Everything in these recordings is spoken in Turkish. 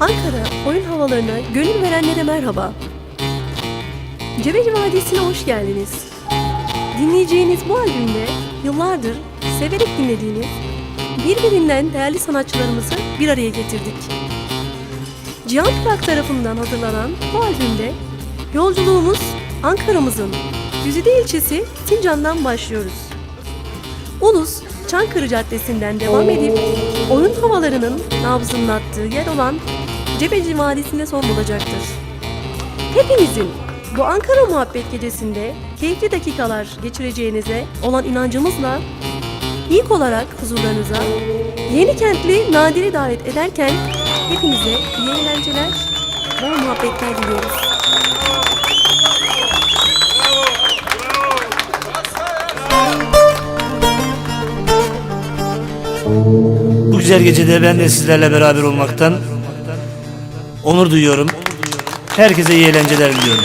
Ankara oyun havalarına gönül verenlere merhaba. Cebeci Vadisi'ne hoş geldiniz. Dinleyeceğiniz bu albümde yıllardır severek dinlediğiniz birbirinden değerli sanatçılarımızı bir araya getirdik. Cihan Plak tarafından hazırlanan bu albümde yolculuğumuz Ankara'mızın Güzide ilçesi Sincan'dan başlıyoruz. Ulus Çankırı Caddesi'nden devam edip oyun havalarının nabzının attığı yer olan Cebeci Vadisi'nde son bulacaktır. Hepinizin bu Ankara Muhabbet Gecesi'nde keyifli dakikalar geçireceğinize olan inancımızla ilk olarak huzurlarınıza yeni kentli Nadir'i davet ederken hepinize iyi eğlenceler, bol muhabbetler diliyoruz. Bu güzel gecede ben de sizlerle beraber olmaktan onur duyuyorum. Herkese iyi eğlenceler diliyorum.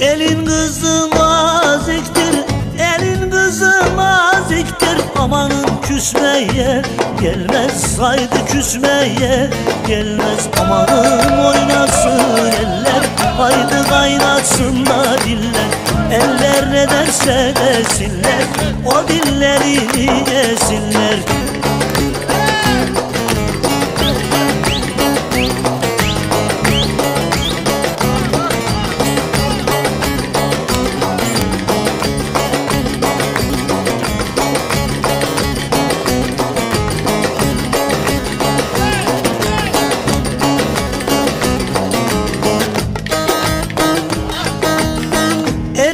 Elin kızı naziktir, elin kızı naziktir Amanın küsmeye gelmez, haydi küsmeye gelmez. Amanın oynasın eller, haydi kaynatsınlar diller Eller ne derse desinler, o dillerini yesinler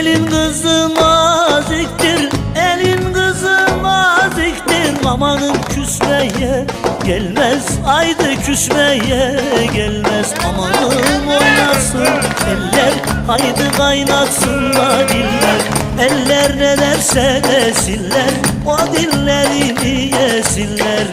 Elin kızı naziktir, elin kızı naziktir Amanın küsmeye gelmez, aydı küsmeye gelmez. Amanın oynasın eller, haydi kaynatsınlar diller Eller ne derse desinler, o dillerini yesinler